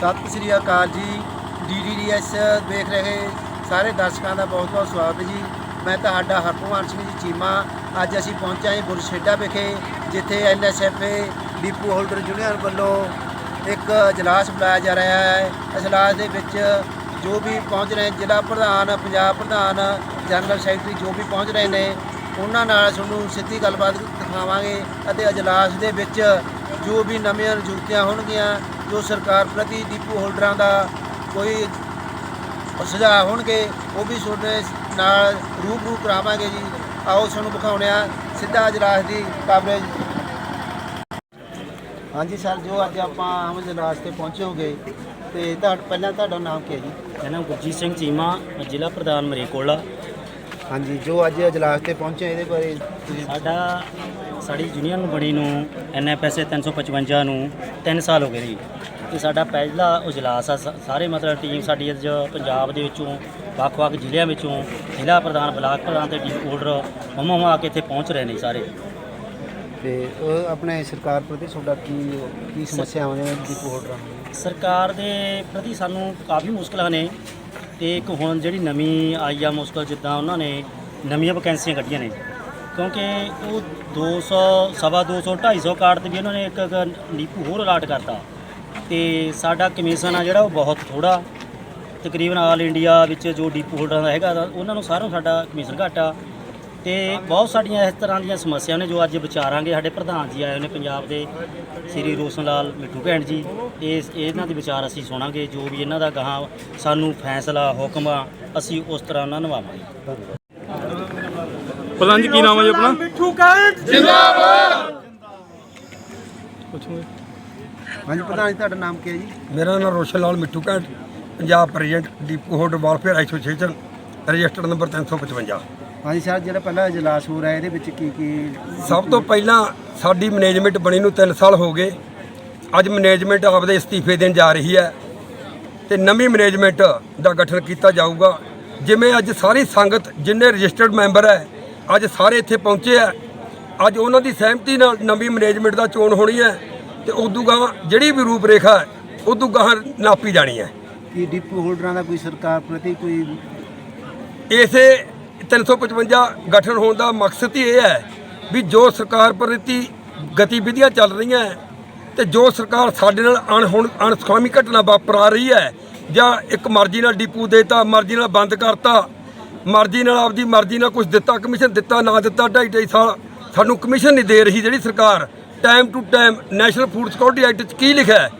ਸਤਿ ਸ੍ਰੀ ਅਕਾਲ ਜੀ। ਡੀਡੀਡੀਐਸ ਦੇਖ ਰਹੇ ਸਾਰੇ ਦਰਸ਼ਕਾਂ ਦਾ ਬਹੁਤ ਬਹੁਤ ਸਵਾਗਤ ਜੀ। ਮੈਂ ਤੁਹਾਡਾ ਹਰਪ੍ਰਵਾਨ ਸਿੰਘ ਜੀ ਚੀਮਾ। ਅੱਜ ਅਸੀਂ ਪਹੁੰਚੇ ਹਾਂ ਗੁਰਸ਼ੇਡਾ ਵਿਖੇ, ਜਿੱਥੇ ਐਨਐਸਐਫਏ ਡੀਪੂ ਹੋਲਡਰ ਯੂਨੀਅਨ ਵੱਲੋਂ ਇੱਕ ਇਜਲਾਸ ਬੁਲਾਇਆ ਜਾ ਰਿਹਾ ਹੈ। ਇਜਲਾਸ ਦੇ ਵਿੱਚ ਜੋ ਵੀ ਪਹੁੰਚ ਰਹੇ ਜ਼ਿਲ੍ਹਾ ਪ੍ਰਧਾਨ, ਪੰਜਾਬ ਪ੍ਰਧਾਨ, ਜਨਰਲ ਸੈਕਟਰੀ ਜੋ ਵੀ ਪਹੁੰਚ ਰਹੇ ਨੇ, ਉਹਨਾਂ ਨਾਲ ਤੁਹਾਨੂੰ ਸਿੱਧੀ ਗੱਲਬਾਤ ਦਿਖਾਵਾਂਗੇ ਅਤੇ ਇਜਲਾਸ ਦੇ ਵਿੱਚ ਜੋ ਵੀ ਨਵੀਆਂ ਨਿਯੁਕਤੀਆਂ ਹੋਣਗੀਆਂ ਜੋ ਸਰਕਾਰ ਪ੍ਰਤੀ ਡਿਪੂ ਹੋਲਡਰਾਂ ਦਾ ਕੋਈ ਸੁਝਾਅ ਹੋਣਗੇ ਉਹ ਵੀ ਤੁਹਾਡੇ ਨਾਲ ਰੂਬਰੂ ਕਰਾਵਾਂਗੇ ਜੀ। ਆਓ ਤੁਹਾਨੂੰ ਦਿਖਾਉਂਦੇ ਆ ਸਿੱਧਾ ਇਜਲਾਸ ਦੀ ਕਵਰੇਜ ਹਾਂਜੀ ਸਰ ਜੋ ਅੱਜ ਆਪਾਂ ਆਮ ਇਜਲਾਸ ਤੇ ਪਹੁੰਚੇ ਹੋਗੇ ਤੇ ਤੁਹਾਡਾ ਪਹਿਲਾਂ ਤੁਹਾਡਾ ਨਾਮ ਕੀ ਹੈ ਜੀ? ਮੇਰਾ ਨਾਮ ਗੁਰਜੀਤ ਸਿੰਘ ਚੀਮਾ ਜ਼ਿਲ੍ਹਾ ਪ੍ਰਧਾਨ ਮਰੇਕੋਲਾ। ਹਾਂਜੀ ਜੋ ਅੱਜ ਇਜਲਾਸ ਤੇ ਪਹੁੰਚੇ ਇਹਦੇ ਬਾਰੇ ਸਾਡਾ ਸਾਡੀ ਯੂਨੀਅਨ ਬਣੀ ਨੂੰ ਐਨਐਫਐਸਏ 355 ਨੂੰ 3 ਸਾਲ ਹੋ ਗਏ ਜੀ। ਇਹ ਸਾਡਾ ਪਹਿਲਾ ਇਜਲਾਸ ਆ ਸ- ਸਾਰੇ ਮਤਲਬ ਟੀਮ ਸਾਡੀ ਅੱਜ ਪੰਜਾਬ ਦੇ ਵਿੱਚੋਂ ਵੱਖ-ਵੱਖ ਜ਼ਿਲ੍ਹਿਆਂ ਵਿੱਚੋਂ ਜ਼ਿਲ੍ਹਾ ਪ੍ਰਧਾਨ ਬਲਾਕ ਪ੍ਰਧਾਨ ਤੇ ਟੀਮ ਹੋਲਡਰ ਹਮਮ ਆ ਕੇ ਇੱਥੇ ਪਹੁੰਚ ਰਹੇ ਨੇ ਸਾਰੇ। ਤੇ ਉਹ ਆਪਣੇ ਸਰਕਾਰ ਪ੍ਰਤੀ ਤੁਹਾਡਾ ਕੀ ਕੀ ਸਮੱਸਿਆਵਾਂ ਨੇ ਡਿਪੂ ਹੋਲਡਰਾਂ ਨੂੰ? ਸਰਕਾਰ ਦੇ ਪ੍ਰਤੀ ਸਾਨੂੰ ਕਾਫੀ ਮੁਸ਼ਕਲਾਂ ਨੇ ਤੇ ਇੱਕ ਹੁਣ ਜਿਹੜੀ ਨਵੀਂ ਆਈ ਆ ਮੁਸ਼ਕਲ ਜਿੱਦਾਂ ਉਹਨਾਂ ਨੇ ਨਵੀਆਂ ਵੈਕੈਂਸੀਆਂ ਕੱਢੀਆਂ ਨੇ। ਕਿਉਂਕਿ ਉਹ 200 ਸਵਾ 200 250 ਕਾਰਡ ਤੇ ਵੀ ਉਹਨਾਂ ਨੇ ਇੱਕ ਇੱਕ ਨੀਪੂ ਹੋਰ ਅਲਾਟ ਕਰਤਾ। ਤੇ ਸਾਡਾ ਕਮਿਸ਼ਨ ਆ ਜਿਹੜਾ ਉਹ ਬਹੁਤ ਥੋੜਾ ਤਕਰੀਬਨ ਆਲ ਇੰਡੀਆ ਵਿੱਚ ਜੋ ਡੀਪੂ ਹੋਲਡਰਾਂ ਦਾ ਹੈਗਾ ਉਹਨਾਂ ਨੂੰ ਸਾਰਿਆਂ ਨੂੰ ਸਾਡਾ ਕਮਿਸ਼ਨ ਘੱਟ ਆ। ਤੇ ਬਹੁਤ ਸਾਡੀਆਂ ਇਸ ਤਰ੍ਹਾਂ ਦੀਆਂ ਸਮੱਸਿਆਵਾਂ ਨੇ ਜੋ ਅੱਜ ਵਿਚਾਰਾਂਗੇ। ਸਾਡੇ ਪ੍ਰਧਾਨ ਜੀ ਆਏ ਨੇ ਪੰਜਾਬ ਦੇ ਸ੍ਰੀ ਰੋਸ਼ਨ ਲਾਲ ਮਿੱਠੂ ਭੈਣ ਜੀ। ਇਸ ਇਹਨਾਂ ਦੇ ਵਿਚਾਰ ਅਸੀਂ ਸੁਣਾਂਗੇ ਜੋ ਵੀ ਇਹਨਾਂ ਦਾ ਗਾਹਾਂ ਸਾਨੂੰ ਫੈਸਲਾ ਹੁਕਮ ਆ ਅਸੀਂ ਉਸ ਤਰ੍ਹਾਂ ਉਹਨਾਂ ਨਿਭਾਵਾਂਗੇ ਪ੍ਰਧਾਨ ਜੀ ਕੀ ਨਾਮ ਹੈ ਜੀ ਆਪਣਾ? ਮਿੱਠੂ ਕਾਂਤ ਪੁੱਛੋਗੇ ਹਾਂਜੀ ਪ੍ਰਧਾਨ ਜੀ ਤੁਹਾਡਾ ਨਾਮ ਕੀ ਹੈ ਜੀ? ਮੇਰਾ ਨਾਮ Roshan Lal Mithu Kant Punjab president depot holder welfare association registered number 355 ਹਾਂਜੀ ਸਰ ਜਿਹੜਾ ਪਹਿਲਾ ਇਜਲਾਸ ਹੋ ਰਿਹਾ ਇਹਦੇ ਵਿੱਚ ਕੀ ਕੀ ਸਭ ਤੋਂ ਪਹਿਲਾਂ ਸਾਡੀ ਮੈਨੇਜਮੈਂਟ ਬਣੀ ਨੂੰ 3 ਸਾਲ ਹੋ ਗਏ। ਅੱਜ ਮੈਨੇਜਮੈਂਟ ਆਪਦੇ ਅਸਤੀਫੇ ਦੇਣ ਜਾ ਰਹੀ ਹੈ ਤੇ ਨਵੀਂ ਮੈਨੇਜਮੈਂਟ ਦਾ ਗਠਨ ਕੀਤਾ ਜਾਊਗਾ। ਜਿਵੇਂ ਅੱਜ ਸਾਰੀ ਸੰਗਤ ਜਿੰਨੇ ਰਜਿਸਟਰਡ ਮੈਂਬਰ ਹੈ ਅੱਜ ਸਾਰੇ ਇੱਥੇ ਪਹੁੰਚੇ ਆ ਅੱਜ ਉਹਨਾਂ ਦੀ ਸਹਿਮਤੀ ਨਾਲ ਨਵੀਂ ਮੈਨੇਜਮੈਂਟ ਦਾ ਚੋਣ ਹੋਣੀ ਹੈ। ਤੇ ਉਦੋਂ ਗਾਂ ਜਿਹੜੀ ਵੀ ਰੂਪ ਰੇਖਾ ਉਦੋਂ ਗਾਂ ਨਾਪੀ ਜਾਣੀ ਹੈ। ਕੀ ਡਿਪੂ ਹੋਲਡਰਾਂ ਦਾ ਕੋਈ ਸਰਕਾਰ ਪ੍ਰਤੀ ਕੋਈ ਇਸੇ 355 ਗਠਨ ਹੋਣ ਦਾ ਮਕਸਦ ਹੀ ਇਹ ਹੈ ਵੀ ਜੋ ਸਰਕਾਰ ਪ੍ਰਤੀ ਗਤੀਵਿਧੀਆਂ ਚੱਲ ਰਹੀਆਂ ਤੇ ਜੋ ਸਰਕਾਰ ਸਾਡੇ ਨਾਲ ਅਣਹੁਣ ਅਣਸੁਖਾਵੀ ਘਟਨਾ ਵਾਪਰਾ ਰਹੀ ਹੈ ਜਾਂ ਇੱਕ ਮਰਜ਼ੀ ਨਾਲ ਡਿਪੂ ਦੇਤਾ ਮਰਜ਼ੀ ਨਾਲ ਬੰਦ ਕਰਤਾ ਮਰਜ਼ੀ ਨਾਲ ਆਪਦੀ ਮਰਜ਼ੀ ਨਾਲ ਕੁਝ ਦਿੱਤਾ ਕਮਿਸ਼ਨ ਦਿੱਤਾ ਨਾ ਦਿੱਤਾ ਢਾਈ ਢਾਈ ਸਾਲ ਸਾਨੂੰ ਕਮਿਸ਼ਨ ਨਹੀਂ ਦੇ ਰਹੀ ਜਿਹੜੀ ਸਰਕਾਰ time to time national food security act 'ਚ ਕੀ ਲਿਖਿਆ ਹੈ?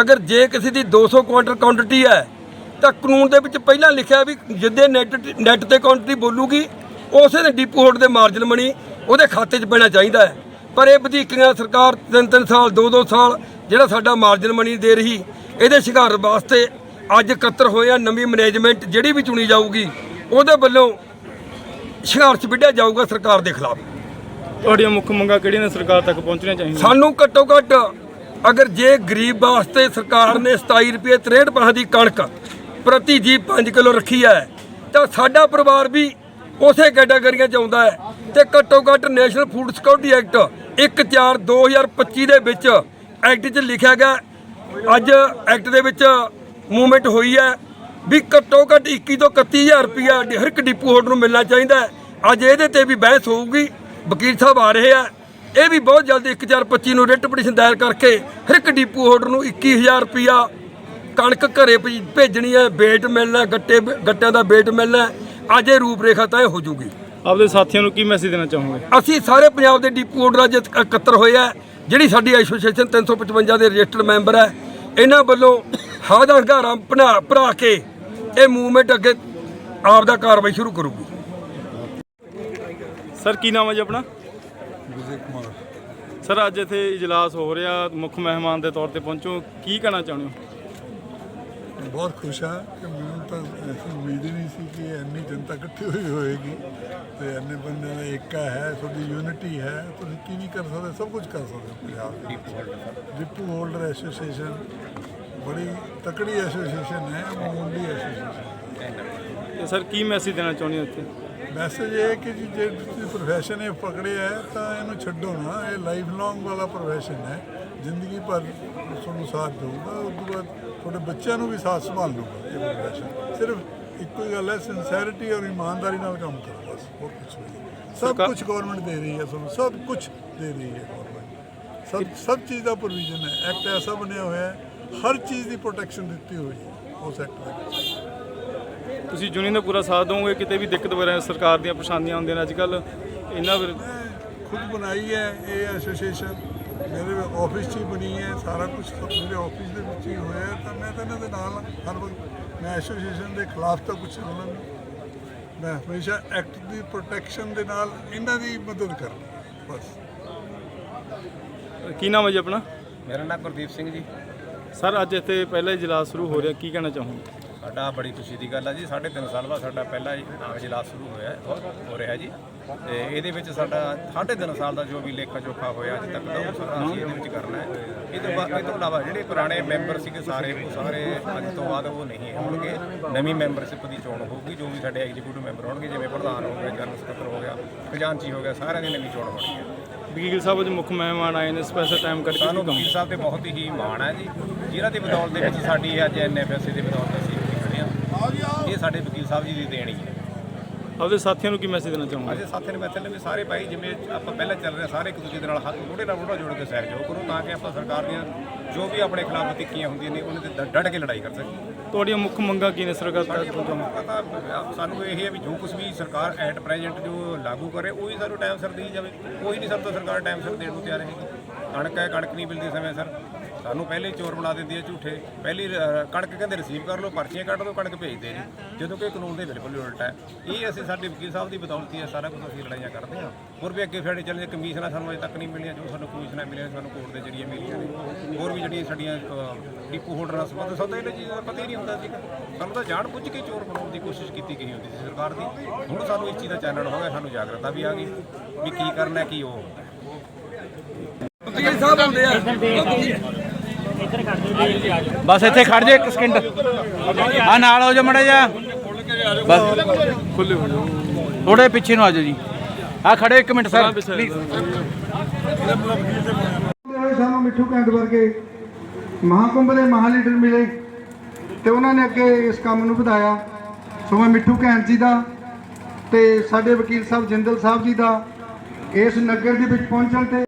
ਅਗਰ ਜੇ ਕਿਸੇ ਦੀ 200 ਕੁਆਂਟਲ ਕੁਆਂਟੀਟੀ ਹੈ, ਤਾਂ ਕਾਨੂੰਨ ਦੇ ਵਿੱਚ ਪਹਿਲਾਂ ਲਿਖਿਆ ਵੀ ਜਿੱਦੇ ਨੈਟ ਨੈਟ ਤੇ ਕੁਆਂਟੀਟੀ ਬੋਲੂਗੀ, ਉਸੇ ਦੇ ਡਿਪੂ ਹੋਲਡ ਦੇ ਮਾਰਜਨ ਮਨੀ ਉਹਦੇ ਖਾਤੇ 'ਚ ਪੈਣਾ ਚਾਹੀਦਾ ਹੈ। ਪਰ ਇਹ ਵਧੀਕੀਆਂ ਸਰਕਾਰ ਤਿੰਨ ਤਿੰਨ ਸਾਲ, ਦੋ ਦੋ ਸਾਲ ਜਿਹੜਾ ਸਾਡਾ ਮਾਰਜਨ ਮਨੀ ਦੇ ਰਹੀ, ਇਹਦੇ ਸ਼ਿਕਾਰ ਵਾਸਤੇ ਅੱਜ ਇਕੱਤਰ ਹੋਏ ਆ ਨਵੀਂ ਮੈਨੇਜਮੈਂਟ ਜਿਹੜੀ ਵੀ ਚੁਣੀ ਜਾਊਗੀ, ਉਹਦੇ ਵੱਲੋਂ ਸੰਘਰਸ਼ ਵਿੱਢਿਆ ਜਾਊਗਾ ਸਰਕਾਰ ਦੇ ਖਿਲਾਫ। ਤੁਹਾਡੀਆਂ ਮੁੱਖ ਮੰਗਾਂ ਕਿਹੜੀਆਂ ਨੇ ਸਰਕਾਰ ਤੱਕ ਪਹੁੰਚਣੀਆਂ ਚਾਹੀਦੀਆਂ? ਸਾਨੂੰ ਘੱਟੋ ਘੱਟ ਅਗਰ ਜੇ ਗਰੀਬ ਵਾਸਤੇ ਸਰਕਾਰ ਨੇ 27 ਰੁਪਏ 63 ਪੈਸੇ ਦੀ ਕਣਕ ਪ੍ਰਤੀ ਜੀ 5 ਕਿਲੋ ਰੱਖੀ ਹੈ, ਤਾਂ ਸਾਡਾ ਪਰਿਵਾਰ ਵੀ ਉਸੇ ਕੈਟਾਗਰੀਆਂ ਚ ਆਉਂਦਾ ਹੈ ਤੇ ਘੱਟੋ ਘੱਟ ਨੈਸ਼ਨਲ ਫੂਡ ਸਿਕਿਉਰਿਟੀ ਐਕਟ 14 2025 ਦੇ ਵਿੱਚ ਐਕਟ 'ਚ ਲਿਖਿਆ ਗਿਆ ਅੱਜ ਐਕਟ ਦੇ ਵਿੱਚ ਮੂਵਮੈਂਟ ਹੋਈ ਹੈ ਵੀ ਘੱਟੋ ਘੱਟ 21 ਤੋਂ 31000 ਰੁਪਇਆ ਹਰ ਇੱਕ ਡਿਪੂ ਹੋਲਡਰ ਨੂੰ ਮਿਲਣਾ ਚਾਹੀਦਾ ਹੈ। ਅੱਜ ਇਹਦੇ ਤੇ ਵੀ ਬਹਿਸ ਹੋਊਗੀ। ਵਕੀਲ ਸਾਹਿਬ ਆ ਰਹੇ ਆ। ਇਹ ਵੀ ਬਹੁਤ ਜਲਦੀ 1425 ਨੂੰ ਰਿਟ ਪਟੀਸ਼ਨ ਦਾਇਰ ਕਰਕੇ ਹਰ ਇੱਕ ਡਿਪੂ ਹੋਲਡਰ ਨੂੰ 21000 ਰੁਪਇਆ ਕਣਕ ਘਰੇ ਭੇਜ- ਭੇਜਣੀ ਹੈ ਵੇਟ ਮਿਲਣਾ ਗੱਟੇ ਗੱਟਿਆਂ ਦਾ ਵੇਟ ਮਿਲਣਾ ਅੱਜ ਇਹ ਰੂਪ ਰੇਖਾ ਤੈਅ ਹੋ ਜੂਗੀ। ਆਪਦੇ ਸਾਥੀਆਂ ਨੂੰ ਕੀ ਮੈਸੇਜ ਦੇਣਾ ਚਾਹੋਗੇ? ਅਸੀਂ ਸਾਰੇ ਪੰਜਾਬ ਦੇ ਡਿਪੂ ਹੋਲਡਰਾਂ ਜਿੱਤ ਇਕੱਤਰ ਹੋਏ ਆ। ਜਿਹੜੀ ਸਾਡੀ ਐਸੋਸੀਏਸ਼ਨ 355 ਦੇ ਰਜਿਸਟਰਡ ਮੈਂਬਰ ਹੈ ਇਹਨਾਂ ਵੱਲੋਂ ਹਾਦਾ ਹੰਗਾਰਾ ਭਰਾ ਕੇ ਇਹ ਮੂਵਮੈਂਟ ਅੱਗੇ ਆਪ ਦਾ ਕਾਰਵਾਈ ਸ਼ੁਰੂ ਕਰੂਗੀ। ਸਰ ਕੀ ਨਾਮ ਹੈ ਜੀ ਆਪਣਾ? ਸਰ ਅੱਜ ਇੱਥੇ ਇਜਲਾਸ ਹੋ ਰਿਹਾ ਮੁੱਖ ਮਹਿਮਾਨ ਦੇ ਤੌਰ ਤੇ ਪਹੁੰਚੋ। ਕੀ ਕਹਿਣਾ ਚਾਹੁੰਦੇ ਹੋ? ਬਹੁਤ ਖੁਸ਼ ਹਾਂ ਕਿ ਮੈਨੂੰ ਤਾਂ ਐਸੀ ਉਮੀਦ ਹੀ ਨਹੀਂ ਸੀ ਕਿ ਇੰਨੀ ਜਨਤਾ ਇਕੱਠੀ ਹੋਈ ਹੋਏਗੀ ਤੇ ਇੰਨੇ ਬੰਦਿਆਂ ਦਾ ਏਕਾ ਹੈ ਤੁਹਾਡੀ ਯੂਨਿਟੀ ਹੈ ਤੁਸੀਂ ਕੀ ਨਹੀਂ ਕਰ ਸਕਦੇ ਸਭ ਕੁਝ ਕਰ ਸਕਦੇ ਹੋ ਪੰਜਾਬ ਦੇ ਡਿਪੂ ਹੋਲਡਰ ਐਸੋਸੀਏਸ਼ਨ ਬੜੀ ਤਕੜੀ ਐਸੋਸੀਏਸ਼ਨ ਹੈ ਮਾਮੂਲੀ ਐਸੋਸੀਏਸ਼ਨ। ਤੇ ਸਰ ਕੀ ਮੈਸੇਜ ਦੇਣਾ ਚਾਹੁੰਦੇ ਹੋ ਇੱਥੇ? ਮੈਸੇਜ ਇਹ ਕਿ ਜੀ ਜੇ ਤੁਸੀਂ ਪ੍ਰੋਫੈਸ਼ਨ ਇਹ ਪਕੜਿਆ ਹੈ ਤਾਂ ਇਹਨੂੰ ਛੱਡੋ ਨਾ। ਇਹ ਲਾਈਫ ਲੌਂਗ ਵਾਲਾ ਪ੍ਰੋਫੈਸ਼ਨ ਹੈ। ਜ਼ਿੰਦਗੀ ਭਰ ਤੁਹਾਨੂੰ ਸਾਥ ਦੇਊਗਾ। ਉਸ ਤੋਂ ਬਾਅਦ ਤੁਹਾਡੇ ਬੱਚਿਆਂ ਨੂੰ ਵੀ ਸਾਥ ਸੰਭਾਲ ਲੂਗਾ ਇਹ ਪ੍ਰੋਫੈਸ਼ਨ ਸਿਰਫ ਇੱਕੋ ਹੀ ਗੱਲ ਹੈ ਸਿੰਸੈਰਿਟੀ ਔਰ ਇਮਾਨਦਾਰੀ ਨਾਲ ਕੰਮ ਕਰੋ ਬਸ। ਹੋਰ ਕੁਝ ਨਹੀਂ। ਸਭ ਸਰਕਾਰ- ਕੁਝ ਗਵਰਨਮੈਂਟ ਦੇ ਰਹੀ ਹੈ ਤੁਹਾਨੂੰ। ਸਭ ਕੁਝ ਦੇ ਰਹੀ ਹੈ ਗਵਰਨਮੈਂਟ ਸਭ ਸਭ ਚੀਜ਼ ਦਾ ਪ੍ਰੋਵੀਜ਼ਨ ਹੈ। ਐਕਟ ਐਸਾ ਬਣਿਆ ਹੋਇਆ ਹੈ। ਹਰ ਚੀਜ਼ ਦੀ ਪ੍ਰੋਟੈਕਸ਼ਨ ਦਿੱਤੀ ਹੋਈ ਹੈ ਉਸ ਐਕਟ ਦੇ ਵਿੱਚ। ਤੁਸੀਂ ਯੂਨੀਅਨ ਦਾ ਪੂਰਾ ਸਾਥ ਦਿਓਗੇ? ਕਿਤੇ ਵੀ ਦਿੱਕਤ ਵਗੈਰਾ ਸਰਕਾਰ ਦੀਆਂ ਪਰੇਸ਼ਾਨੀਆਂ ਆਉਂਦੀਆਂ ਨੇ ਅੱਜ ਕੱਲ ਇਹਨਾਂ ਮੈਂ ਖੁਦ ਬਣਾਈ ਹੈ ਇਹ ਐਸੋਸੀਏਸ਼ਨ। ਮੇਰੇ ਆਫਿਸ 'ਚ ਹੀ ਬਣੀ ਹੈ ਸਾਰਾ ਕੁਝ ਮੇਰੇ ਆਫਿਸ ਦੇ ਵਿੱਚ ਹੀ ਹੋਇਆ ਹੈ। ਤਾਂ ਮੈਂ ਤਾਂ ਇਹਨਾਂ ਦੇ ਨਾਲ ਹਰ ਵਕਤ। ਮੈਂ ਐਸੋਸੀਏਸ਼ਨ ਦੇ ਖਿਲਾਫ ਤਾਂ ਕੁਝ ਨਹੀਂ ਮੈਂ ਹਮੇਸ਼ਾ ਐਕਟ ਦੀ ਪ੍ਰੋਟੈਕਸ਼ਨ ਦੇ ਨਾਲ ਇਹਨਾਂ ਦੀ ਮਦਦ ਕਰਨੀ ਬਸ। ਕੀ ਨਾਮ ਹੈ ਜੀ ਆਪਣਾ? ਮੇਰਾ ਨਾਮ ਗੁਰਦੀਪ ਸਿੰਘ ਜੀ। ਸਰ ਅੱਜ ਇੱਥੇ ਪਹਿਲਾ ਇਜਲਾਸ ਸ਼ੁਰੂ ਹੋ ਰਿਹਾ ਕੀ ਕਹਿਣਾ ਚਾਹੋਗੇ? ਸਾਡਾ ਬੜੀ ਖੁਸ਼ੀ ਦੀ ਗੱਲ ਹੈ ਜੀ। ਸਾਢੇ ਤਿੰਨ ਸਾਲ ਬਾਅਦ ਸਾਡਾ ਪਹਿਲਾ ਆਮ ਇਜਲਾਸ ਸ਼ੁਰੂ ਹੋਇਆ ਹੈ, ਹੋ ਰਿਹਾ ਜੀ। ਤੇ ਇਹਦੇ ਵਿੱਚ ਸਾਡਾ ਸਾਢੇ ਤਿੰਨ ਸਾਲ ਦਾ ਜੋ ਵੀ ਲੇਖਾ ਜੋਖਾ ਹੋਇਆ ਅੱਜ ਤੱਕ ਦਾ ਉਹ ਸਾਰਾ ਅਸੀਂ ਇਹਦੇ ਵਿੱਚ ਕਰਨਾ ਹੈ। ਇਹ ਤੋਂ ਬਾਅਦ ਇਹ ਤੋਂ ਇਲਾਵਾ ਜਿਹੜੇ ਪੁਰਾਣੇ ਮੈਂਬਰ ਸੀਗੇ ਸਾਰੇ ਉਹ ਸਾਰੇ ਅੱਜ ਤੋਂ ਬਾਅਦ ਉਹ ਨਹੀਂ ਹੋਣਗੇ। ਨਵੀਂ ਮੈਂਬਰਸ਼ਿਪ ਦੀ ਚੋਣ ਹੋਊਗੀ ਜੋ ਵੀ ਸਾਡੇ ਐਗਜ਼ੀਕਿਊਟਿਵ ਮੈਂਬਰ ਹੋਣਗੇ ਜਿਵੇਂ ਪ੍ਰਧਾਨ ਹੋ ਗਿਆ ਜਨਰਲ ਸਕੱਤਰ ਹੋ ਗਿਆ ਖਜ਼ਾਨਚੀ ਹੋ ਗਿਆ ਸਾਰਿਆਂ ਦੀ ਨਵੀਂ ਚੋਣ ਹੋਣੀ ਹੈ। ਵਕੀਲ ਸਾਹਿਬ ਅੱਜ ਮੁੱਖ ਮਹਿਮਾਨ ਆਏ ਨੇ ਸਪੈਸ਼ਲ ਟਾਈਮ ਕਰਕੇ ਸਾਨੂੰ ਵਕੀਲ ਸਾਹਿਬ ਤੇ ਬਹੁਤ ਹੀ ਮਾਣ ਹੈ ਜੀ। ਜਿਨ੍ਹਾਂ ਦੀ ਬਦੌਲਤ ਦੇ ਵਿੱਚ ਸਾਡੀ ਅੱਜ ਐਨਐਫਐਸਸੀ ਦੀ ਬਦੌਲਤ ਅਸੀਂ ਇਹ ਸਾਡੇ ਵਕੀਲ ਸਾਹਿਬ ਜੀ ਦੀ ਦੇਣੀ ਹੈ ਆਪਦੇ ਸਾਥੀਆਂ ਨੂੰ ਕੀ ਮੈਸੇਜ ਦੇਣਾ ਚਾਹੋਗੇ? ਅਜੇ ਸਾਥੀ ਨੇ ਮੈਥਲ ਵੀ ਸਾਰੇ ਭਾਈ ਜਿਵੇਂ ਆਪਾਂ ਪਹਿਲਾਂ ਚੱਲ ਰਹੇ ਸਾਰੇ ਇੱਕ ਦੂਜੇ ਦੇ ਨਾਲ ਹੱਥ ਮੋਢੇ ਨਾਲ ਮੋਢਾ ਜੋੜ ਕੇ ਸਹਿਰ ਜੋ ਕਰੋ ਤਾਂ ਕਿ ਆਪਾਂ ਸਰਕਾਰ ਦੀਆਂ ਜੋ ਵੀ ਆਪਣੇ ਖਿਲਾਫ ਤਿੱਕੀਆਂ ਹੁੰਦੀਆਂ ਨੇ ਉਹਨਾਂ ਤੇ ਡ- ਡਟ ਕੇ ਲੜਾਈ ਕਰ ਸਕੀਏ ਤੁਹਾਡੀਆਂ ਮੁੱਖ ਮੰਗਾਂ ਕੀ ਨੇ ਸਰਕਾਰ ਤੱਕ ਪਹੁੰਚਾਉਣ ਪਤਾ ਸਾਨੂੰ ਇਹ ਹੈ ਵੀ ਜੋ ਕੁਝ ਵੀ ਸਰਕਾਰ ਐਟ ਪ੍ਰੈਜ਼ੈਂਟ ਜੋ ਲਾਗੂ ਕਰੇ ਉਹੀ ਸਾਨੂੰ ਟਾਈਮ ਸਿਰ ਦੇਈ ਜਾਵੇ। ਕੋਈ ਨਹੀਂ ਸਭ ਤੋਂ ਸਰਕਾਰ ਟਾਈਮ ਸਿਰ ਦੇਣ ਨੂੰ ਤਿਆਰ ਹੈਗੀ। ਕਣਕ ਹੈ ਕਣਕ ਨਹੀਂ ਮਿਲਦੀ ਸਮੇਂ ਸਿਰ। ਸਾਨੂੰ ਪਹਿਲੇ ਹੀ ਚੋਰ ਬਣਾ ਦਿੰਦੀ ਹੈ ਝੂਠੇ। ਪਹਿਲੀ ਅ, ਕਣਕ ਕਹਿੰਦੇ ਰਿਸੀਵ ਕਰ ਲਓ ਪਰਚੀਆਂ ਕੱਢ ਦਿਓ ਕਣਕ ਭੇਜਦੇ ਜੀ ਜਦੋਂ ਕਿ ਕਾਨੂੰਨ ਦੇ ਬਿਲਕੁਲ ਹੀ ਉਲਟ ਹੈ। ਇਹ ਅਸੀਂ ਸਾਡੇ ਵਕੀਲ ਸਾਹਿਬ ਦੀ ਬਦੌਲਤ ਹੀ ਹੈ ਸਾਰਾ ਕੁਝ ਅਸੀਂ ਲੜਾਈਆਂ ਕਰਦੇ ਹਾਂ। ਹੋਰ ਵੀ ਅੱਗੇ ਫੇੜੇ ਚੱਲਦੇ ਕਮਿਸ਼ਨਾਂ ਸਾਨੂੰ ਅਜੇ ਤੱਕ ਨਹੀਂ ਮਿਲੀਆਂ ਜੋ ਸਾਨੂੰ ਕਮਿਸ਼ਨਾਂ ਮਿਲੀਆਂ ਸਾਨੂੰ ਕੋਰਟ ਦੇ ਜਰੀਏ ਮਿਲੀਆਂ ਨੇ। ਹੋਰ ਵੀ ਜਿਹੜੀਆਂ ਸਾਡੀਆਂ ਅ, ਡਿਪੂ ਹੋਲਡਰ ਨਾਲ ਸੰਬੰਧ ਸਭ ਤੋਂ ਇਹਨਾਂ ਚੀਜ਼ਾਂ ਦਾ ਪਤਾ ਹੀ ਨਹੀਂ ਹੁੰਦਾ ਸੀ। ਸਾਨੂੰ ਤਾਂ ਜਾਣ ਬੁੱਝ ਕੇ ਚੋਰ ਬਣਾਉਣ ਦੀ ਕੋਸ਼ਿਸ਼ ਕੀਤੀ ਗਈ ਹੁੰਦੀ ਸੀ ਸਰਕਾਰ ਦੀ। ਹੁਣ ਸਾਨੂੰ ਇਸ ਚੀਜ਼ ਦਾ ਚਾਨਣ ਹੋ ਗਿਆ ਸਾਨੂੰ ਜਾਗਰਤਾ ਵੀ ਆ ਗਈ ਵੀ ਕੀ ਕਰਨਾ ਕੀ ਉਹ ਵਕੀਲ ਸਾਹਿਬ ਆਉਂਦੇ ਆ। ਬਸ ਇੱਥੇ ਖੜ ਜਾ ਇੱਕ ਸਕਿੰਟ ਆ ਨਾਲ ਹੋ ਜਾ ਮੜਾ ਜਾ ਬਸ। ਖੁੱਲੇ ਹੋ ਜਾਓ ਥੋੜੇ ਪਿੱਛੇ ਨੂੰ ਆ ਜਾਓ ਜੀ। ਆ ਖੜੇ ਇੱਕ ਮਿੰਟ ਸਰ ਪਿੱਛੇ ਪਲੀਜ਼ ਹੋਏ ਸਾਨੂੰ ਮਿੱਠੂ ਘੈਂਟ ਵਰਗੇ ਮਹਾਕੁੰਭ ਦੇ ਮਹਾ ਲੀਡਰ ਮਿਲੇ ਤੇ ਉਹਨਾਂ ਨੇ ਅੱਗੇ ਇਸ ਕੰਮ ਨੂੰ ਵਧਾਇਆ। ਸੋ ਮੈਂ ਮਿੱਠੂ ਘੈਂਟ ਜੀ ਦਾ ਤੇ ਸਾਡੇ ਵਕੀਲ ਸਾਹਿਬ ਜਿੰਦਲ ਸਾਹਿਬ ਜੀ ਦਾ ਇਸ ਨਗਰ ਦੇ ਵਿੱਚ ਪਹੁੰਚਣ ਤੇ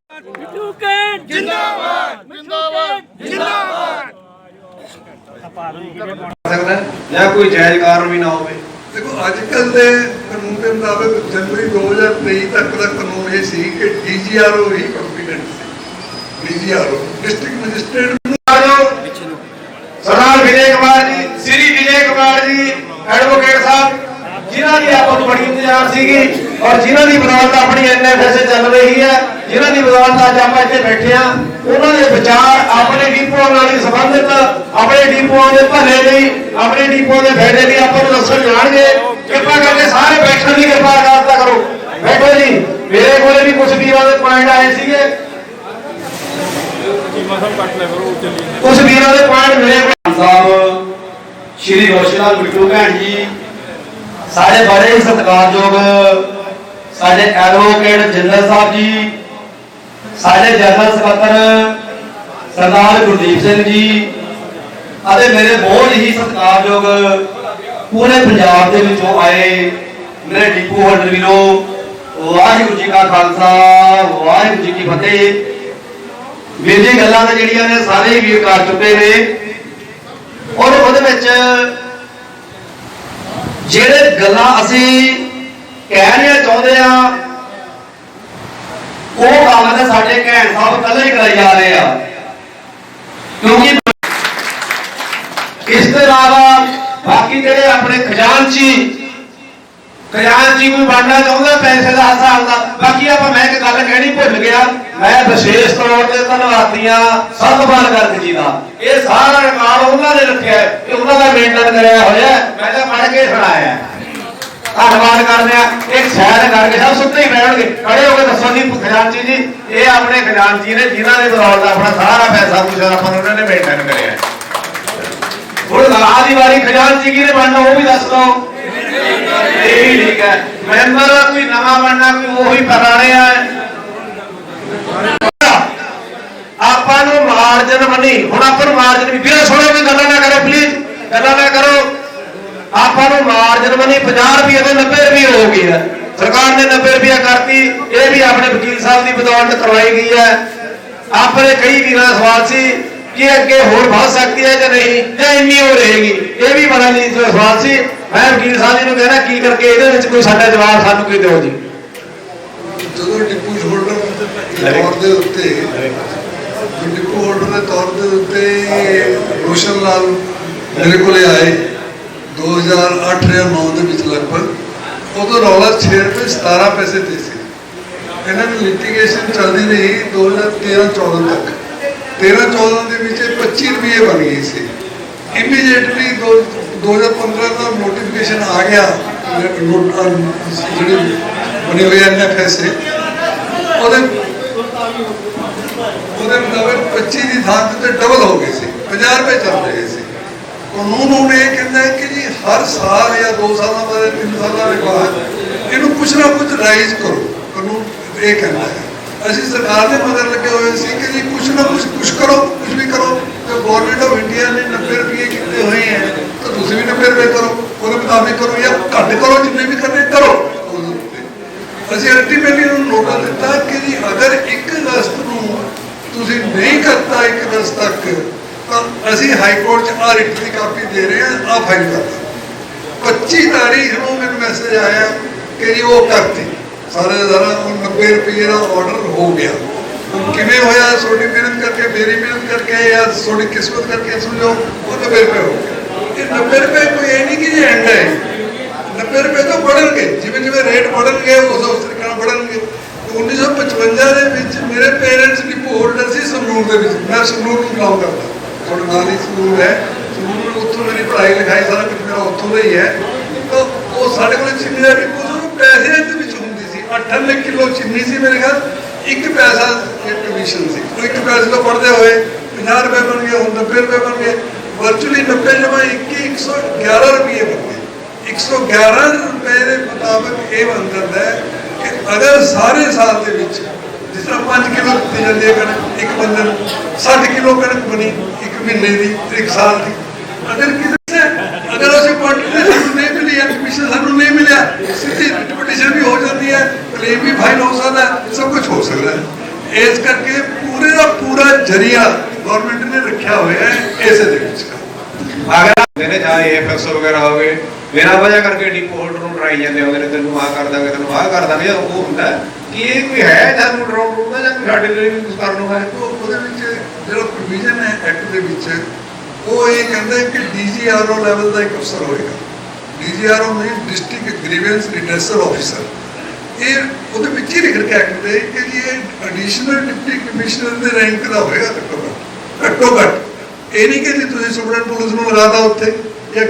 ਸਕਦਾ ਜਾਂ ਕੋਈ ਜਾਇਜ਼ ਕਾਰਨ ਵੀ ਨਾ ਹੋਵੇ। ਦੇਖੋ ਅੱਜ ਕੱਲ ਦੇ ਕਾਨੂੰਨ ਦੇ ਮੁਤਾਬਕ ਜਨਵਰੀ 2023 ਤੱਕ ਦਾ ਕਾਨੂੰਨ ਇਹ ਸੀ ਕਿ ਡੀਜੀਆਰਓ ਹੀ ਕੰਪੀਟੈਂਟ ਸੀ। DGRO district magistrate Sardar Vijay Kumar ji, Shri Vijay Kumar ji advocate ਸਾਹਿਬ, ਜਿਨ੍ਹਾਂ ਦੀ ਆਪਾਂ ਨੂੰ ਬੜੀ ਇੰਤਜ਼ਾਰ ਸੀਗੀ ਔਰ ਜਿਨ੍ਹਾਂ ਦੀ ਬਦੌਲਤ ਆਪਣੀ ਐਨਐਫਐਸ ਚੱਲ ਰਹੀ ਹੈ, ਜਿਨ੍ਹਾਂ ਦੀ ਬਦੌਲਤ ਅੱਜ ਆਪਾਂ ਇੱਥੇ ਬੈਠੇ ਆ ਉਹਨਾਂ ਦੇ ਵਿਚਾਰ ਆਪਣੇ ਡੀਪੂਆਂ ਨਾਲ ਹੀ ਸੰਬੰਧਿਤ, ਆਪਣੇ ਡੀਪੂਆਂ ਦੇ ਭਲੇ ਲਈ, ਆਪਣੇ ਡੀਪੂਆਂ ਦੇ ਫਾਇਦੇ ਲਈ ਆਪਾਂ ਨੂੰ ਦੱਸਣ ਜਾਣਗੇ। ਕਿਰਪਾ ਕਰਕੇ ਸਾਰੇ ਬੈਠਣ ਦੀ ਕਿਰਪਾ ਕਰਤਾ ਕਰੋ। ਬੈਠੋ ਜੀ, ਮੇਰੇ ਕੋਲੇ ਵੀ ਕੁਝ ਵੀਰਾਂ ਦੇ ਪੁਆਇੰਟ ਆਏ ਸੀਗੇ। ਚੀਮਾ ਕੁਝ ਵੀਰਾਂ ਦੇ ਪੁਆਇੰਟ ਮੇਰੇ ਸਾਹਿਬ, ਸ਼੍ਰੀ ਰੋਸ਼ਨਾਲ ਬਿੱਟੂ ਭੈਣ ਜੀ, ਸਾਡੇ ਬੜੇ ਸਤਿਕਾਰਯੋਗ ਸਾਡੇ ਐਡਵੋਕੇਟ ਜਨਰਲ ਸਾਹਿਬ ਜੀ, ਸਾਡੇ ਜਨਰਲ ਸਕੱਤਰ ਸਰਦਾਰ ਗੁਰਦੀਪ ਸਿੰਘ ਜੀ ਅਤੇ ਮੇਰੇ ਬਹੁਤ ਹੀ ਸਤਿਕਾਰਯੋਗ ਪੂਰੇ ਪੰਜਾਬ ਦੇ ਵਿੱਚੋਂ ਆਏ ਮੇਰੇ ਡੀਪੂ ਹੋਲਡਰ ਵੀਰੋ, ਵਾਹਿਗੁਰੂ ਜੀ ਕਾ ਖਾਲਸਾ, ਵਾਹਿਗੁਰੂ ਜੀ ਕੀ ਫਤਿਹ। ਵੀਰ ਜੀ, ਗੱਲਾਂ ਤਾਂ ਜਿਹੜੀਆਂ ਨੇ ਸਾਰੇ ਹੀ ਵੀਰ ਕਰ ਚੁੱਕੇ ਨੇ। ਔਰ ਉਹਦੇ ਵਿੱਚ ਜਿਹੜੇ ਗੱਲਾਂ ਅਸੀਂ ਕਹਿਣਾ ਚਾਹੁੰਦੇ ਆ ਉਹ ਕੰਮ ਤਾਂ ਸਾਡੇ ਘੈਂਟ ਸਾਹਿਬ ਪਹਿਲਾਂ ਹੀ ਕਰਾਈ ਜਾ ਰਹੇ ਆ। ਕਿਉਂਕਿ ਇਸ ਤੋਂ ਇਲਾਵਾ ਬਾਕੀ ਜਿਹੜੇ ਆਪਣੇ ਖਜ਼ਾਨਚੀ ਖਜ਼ਾਨਚੀ ਕੋਈ ਬਣਨਾ ਚਾਹੁੰਦਾ ਪੈਸੇ ਦਾ ਹਿਸਾਬ ਦਾ ਬਾਕੀ ਆਪਾਂ ਮੈਂ ਇੱਕ ਗੱਲ ਕਹਿਣੀ ਭੁੱਲ ਗਿਆ ਮੈਂ ਵਿਸ਼ੇਸ਼ ਤੌਰ ਤੇ ਧੰਨਵਾਦੀਆਂ ਸਤਿਕਾਰ ਗਰਗ ਜੀ ਦਾ। ਇਹ ਸਾਰਾ ਰਿਕਾਰਡ ਉਹਨਾਂ ਨੇ ਰੱਖਿਆ ਹੈ, ਇਹ ਉਹਨਾਂ ਦਾ ਮੇਨਟੇਨ ਕਰਿਆ ਹੋਇਆ ਮੈਂ ਤਾਂ ਪੜ੍ਹ ਕੇ ਸੁਣਾਇਆ ਧੰਨਵਾਦ ਕਰਦੇ ਆ। ਇੱਕ ਸ਼ਾਇਰ ਕਰਕੇ ਸਭ ਸੁੱਤੇ ਹੀ ਰਹਿਣਗੇ ਖੜੇ ਹੋ ਕੇ ਦੱਸੋ ਜੀ, ਖਜ਼ਾਨਚੀ ਜੀ, ਇਹ ਆਪਣੇ ਖਜ਼ਾਨਚੀ ਨੇ, ਜਿਨ੍ਹਾਂ ਦੇ ਬਦੌਲਤ ਆਪਣਾ ਸਾਰਾ ਪੈਸਾ ਪੂਸਾ ਆਪਾਂ ਉਹਨਾਂ ਨੇ ਮੇਨਟੇਨ ਕਰਿਆ। ਹੁਣ ਆਹ ਦੀ ਵਾਰੀ ਖਜ਼ਾਨਚੀ ਕਿਹਨੇ ਬਣਨਾ ਉਹ ਵੀ ਦੱਸ ਦਿਓ। ਇਹ ਠੀਕ ਹੈ। ਮੈਂਬਰ ਕੋਈ ਨਵਾਂ ਬਣਨਾ, ਕੋਈ ਉਹੀ ਪੁਰਾਣੇ ਆ। ਆਪਾਂ ਨੂੰ ਮਾਰਜਨ ਮਨੀ। ਹੁਣ ਆਪਾਂ ਨੂੰ ਮਾਰਜਨ ਵੀ ਵੀਰੇ, ਸੁਣੋ ਕੋਈ ਗੱਲਾਂ ਨਾ ਕਰੋ ਪਲੀਜ਼ ਗੱਲਾਂ ਨਾ ਕਰੋ। ਨੂੰ ਮਾਰਜਨ ਮਨੀ 50 ਰੁਪਏ ਤੋਂ 90 ਰੁਪਏ ਹੋ ਗਈ ਹੈ। ਸਰਕਾਰ ਨੇ 90 ਰੁਪਏ ਕਰਤੀ ਇਹ ਵੀ ਆਪਣੇ ਵਕੀਲ ਸਾਹਿਬ ਦੀ ਬਦੌਲਤ ਕਰਵਾਈ ਗਈ ਹੈ। ਆਪਣੇ ਕਈ ਵੀਰਾਂ ਦਾ ਸਵਾਲ ਸੀ ਕਿ ਅੱਗੇ ਹੋਰ ਵੱਧ ਸਕਦੀ ਹੈ ਜਾਂ ਨਹੀਂ ਜਾਂ ਇੰਨੀ ਹੋ ਰਹੇਗੀ। ਇਹ ਵੀ ਬੜਾ ਨਹੀਂ ਸਵਾਲ ਸੀ। ਮੈਂ ਵਕੀਲ ਸਾਹਿਬ ਜੀ ਨੂੰ ਕਹਿਣਾ ਕੀ ਕਰਕੇ ਇਹਦੇ ਵਿੱਚ ਕੋਈ ਸਾਡਾ ਜਵਾਬ ਸਾਨੂੰ ਕੋਈ ਦਿਓ ਜੀ। ਜਦੋਂ ਡਿਪੂ ਹੋਲਡਰ ਦੇ ਤੌਰ ਦੇ ਉੱਤੇ ਡਿਪੂ ਹੋਲਡਰ ਦੇ ਤੌਰ ਦੇ ਉੱਤੇ ਰੋਸ਼ਨ ਲਾਲ ਮੇਰੇ ਕੋਲੇ ਆਏ 2008 ਜਾਂ 9 ਦੇ ਵਿੱਚ ਲਗਭਗ, ਉਦੋਂ ਰੌਲਾ 6 ਰੁਪਏ 17 ਪੈਸੇ ਤੇ ਸੀ। ਇਹਨਾਂ ਦੀ ਲਿਟੀਗੇਸ਼ਨ ਚੱਲਦੀ ਰਹੀ 2013 14 ਤੱਕ। 13 14 ਦੇ ਵਿੱਚ ਇਹ 25 ਰੁਪਏ ਬਣ ਗਈ ਸੀ। ਇਮੀਡੀਏਟਲੀ 2015 ਦਾ ਨੋਟੀਫਿਕੇਸ਼ਨ ਆ ਗਿਆ, ਜਿਹੜੀ ਬਣੀ ਹੋਈ ਐਨਐਫਐਸ ਉਹਦੇ ਉਹਦੇ ਮੁਤਾਬਕ 25 ਦੀ ਥਾਂ ਤੇ ਡਬਲ ਹੋ ਗਏ ਸੀ। 50 ਰੁਪਏ ਚੱਲ ਰਹੇ ਸੀ। ਕਾਨੂੰਨ ਹੁਣ ਇਹ ਕਹਿੰਦਾ ਕਿ ਜੀ ਹਰ ਸਾਲ ਜਾਂ 2 ਸਾਲਾਂ ਬਾਅਦ 3 ਸਾਲਾਂ ਦੇ ਬਾਅਦ ਇਹਨੂੰ ਕੁਛ ਨਾ ਕੁਛ ਰਾਈਜ਼ ਕਰੋ। ਕਾਨੂੰਨ ਇਹ ਕਹਿੰਦਾ ਹੈ। ਅਸੀਂ ਸਰਕਾਰ ਦੇ ਮਗਰ ਲੱਗੇ ਹੋਏ ਸੀ ਕਿ ਜੀ ਕੁਛ ਨਾ ਕੁਛ ਕੁਛ ਕਰੋ ਤੇ ਗਵਰਨਮੈਂਟ ਆਫ ਇੰਡੀਆ ਨੇ 90 ਰੁਪਏ ਕੀਤੇ ਹੋਏ ਹੈ ਤਾਂ ਤੁਸੀਂ ਵੀ 90 ਰੁਪਏ ਕਰੋ ਉਹਦੇ ਮੁਤਾਬਿਕ ਕਰੋ ਜਾਂ ਘੱਟ ਕਰੋ ਜਿੰਨੇ ਵੀ ਕਰਨੇ ਕਰੋ ਉਹਦੇ ਉੱਤੇ। ਅਸੀਂ ਅਲਟੀਮੇਟਲੀ ਉਹਨੂੰ ਨੋਟਿਸ ਦਿੱਤਾ ਕਿ ਜੀ ਅਗਰ 1 ਅਗਸਤ ਨੂੰ ਤੁਸੀਂ ਨਹੀਂ ਕਰਤਾ 1 ਅਗਸਤ ਤੱਕ ਤਾਂ ਅਸੀਂ ਹਾਈ ਕੋਰਟ 'ਚ ਆ ਰਿਟ ਦੀ ਕਾਪੀ ਦੇ ਰਹੇ ਹਾਂ ਆ ਫਾਈਲ ਕਰਤਾ 25 ਤਾਰੀਖ ਨੂੰ ਮੈਨੂੰ ਮੈਸੇਜ ਆਇਆ ਕਿ ਜੀ ਉਹ ਕਰਤੀ। ਸਾਰੇ ਜ਼ਰਾ 90 ਰੁਪਏ ਦਾ ਆਰਡਰ ਹੋ ਗਿਆ। ਹੁਣ ਕਿਵੇਂ ਹੋਇਆ? ਤੁਹਾਡੀ ਮਿਹਨਤ ਕਰਕੇ, ਮੇਰੀ ਮਿਹਨਤ ਕਰਕੇ ਜਾਂ ਤੁਹਾਡੀ ਕਿਸਮਤ ਕਰਕੇ ਸਮਝੋ, ਉਹ 90 ਰੁਪਏ ਹੋ ਗਏ। ਇਹ 90 ਰੁਪਏ ਕੋਈ ਇਹ ਨਹੀਂ ਕਿ ਜੀ ਐਂਡ ਹੈ। 90 ਰੁਪਏ ਤਾਂ ਵਧਣਗੇ ਜਿਵੇਂ ਜਿਵੇਂ ਰੇਟ ਵਧਣਗੇ ਉਸ ਉਸ ਤਰੀਕੇ ਨਾਲ ਵਧਣਗੇ 1955 ਦੇ ਵਿੱਚ ਮੇਰੇ ਪੇਰੈਂਟਸ ਡਿਪੋ ਹੋਲਡਰ ਸੀ ਸੰਗਰੂਰ ਦੇ ਵਿੱਚ। ਮੈਂ ਸੰਗਰੂਰ ਨੂੰ ਬਿਲੋਂਗ ਕਰਦਾ। ਤੁਹਾਡੇ ਨਾਲ ਹੀ ਸੰਗਰੂਰ ਹੈ ਸੰਗਰੂਰ ਨੂੰ ਉੱਥੋਂ ਮੇਰੀ ਪੜ੍ਹਾਈ ਲਿਖਾਈ ਸਾਰਾ ਕੁਝ ਮੇਰਾ ਉੱਥੋਂ ਦਾ ਹੀ ਹੈ। ਤਾਂ ਉਹ ਸਾਡੇ ਕੋਲ ਚੀਨੀ ਦਾ ਡਿਪੋ ਸੀ ਪੈਸੇ ਦੇ ਵਿੱਚ ਹੁੰਦੀ ਸੀ। 98 ਕਿਲੋ ਚੀਨੀ ਸੀ ਮੇਰੇ ਘਰ ਇੱਕ ਪੈਸਾ ਕਮਿਸ਼ਨ ਸੀ। ਉਹ ਇੱਕ ਪੈਸੇ ਤੋਂ ਪੜਦੇ ਹੋਏ 50 ਰੁਪਏ ਬਣ ਗਏ, ਹੁਣ 90 ਰੁਪਏ ਬਣ ਗਏ। ਵਰਚੁਅਲੀ 90 ਜਮਾ 21 111 ਰੁਪਏ ਬਣ ਗਏ। 111 ਰੁਪਏ ਦੇ ਮੁਤਾਬਕ ਇਹ ਬਣ ਜਾਂਦਾ ਹੈ ਕਿ ਅਗਰ ਸਾਰੇ ਸਾਲ ਦੇ ਵਿੱਚ ਜਿਸ ਤਰ੍ਹਾਂ 5 ਕਿਲੋ ਦਿੱਤੀ ਜਾਂਦੀ ਹੈ ਕਣਕ, ਇੱਕ ਬੰਦੇ ਨੂੰ 60 ਕਿਲੋ ਕਣਕ ਬਣੀ ਇੱਕ ਮਹੀਨੇ ਦੀ ਇੱਕ ਸਾਲ ਦੀ। ਅਗਰ ਕਿਸੇ ਅਗਰ ਅਸੀਂ ਕੁਆਂਟੀਟੀ ਸਾਨੂੰ ਨਹੀਂ ਮਿਲੀ ਹੈ ਕਮਿਸ਼ਨ ਸਾਨੂੰ ਨਹੀਂ ਮਿਲਿਆ ਸਿੱਧੀ ਰਿਪੀਟੇਸ਼ਨ ਵੀ ਹੋ ਜਾਂਦੀ ਹੈ ਕਲੇਮ ਵੀ ਫਾਈਲ ਹੋ ਸਕਦਾ ਹੈ ਸਭ ਕੁਝ ਹੋ ਸਕਦਾ ਹੈ। ਇਸ ਕਰਕੇ ਪੂਰੇ ਦਾ ਪੂਰਾ ਜਰੀਆ ਗਵਰਨਮੈਂਟ ਨੇ ਰੱਖਿਆ ਹੋਇਆ ਹੈ ਇਸੇ ਦੇ ਵਿੱਚ। ਅਗਰ ਹੁੰਦੇ ਨੇ ਜਾਂ ਏਐਫਐਸ ਵਗੈਰਾ ਹੋ ਗਏ। ਬਿਨਾਂ ਵਜ੍ਹਾ ਕਰਕੇ ਡਿਪੋ ਹੋਲਡਰ ਨੂੰ ਡਰਾਈ ਜਾਂਦੇ ਹੁੰਦੇ ਨੇ ਤੈਨੂੰ ਆਹ ਕਰ ਦਾਂਗੇ ਤੈਨੂੰ ਆਹ ਕਰ ਦਾਂਗੇ। ਉਹ ਹੁੰਦਾ ਕਿ ਇਹ ਕੋਈ ਹੈ ਸਾਨੂੰ ਡਰਾਉਣ ਰੂਗਾ ਜਾਂ ਸਾਡੇ ਲਈ ਵੀ ਕੁਝ ਕਰਨ ਨੂੰ ਹੈ। ਉਹ ਉਹਦੇ ਵਿੱਚ ਜਿਹੜਾ ਪ੍ਰੋਵੀਜ਼ਨ ਹੈ ਐਕਟ ਦੇ ਵਿੱਚ ਉਹ ਇਹ ਕਹਿੰਦਾ ਕਿ ਡੀਜੀਆਰਓ ਲੈਵਲ ਦਾ ਇੱਕ ਅਫਸਰ ਹੋਏਗਾ। DGRO mean district grievance redressal officer. ਇਹ ਉਹਦੇ ਵਿੱਚ ਹੀ ਲਿਖ ਰੱਖਿਆ ਐਕਟ ਕਿ ਜੀ ਇਹ ਐਡੀਸ਼ਨਲ ਡਿਪਟੀ ਕਮਿਸ਼ਨਰ ਦੇ ਰੈਂਕ ਦਾ ਹੋਏਗਾ ਘੱਟੋ ਘੱਟ। ਘੱਟੋ ਘੱਟ। ਇਹ ਨਹੀਂ ਕਿ ਜੀ ਤੁਸੀਂ ਸੁਪਰਡੈਂਟ ਪੁਲਿਸ ਨੂੰ ਲਗਾਤਾ ਉੱਥੇ ਜਾਂ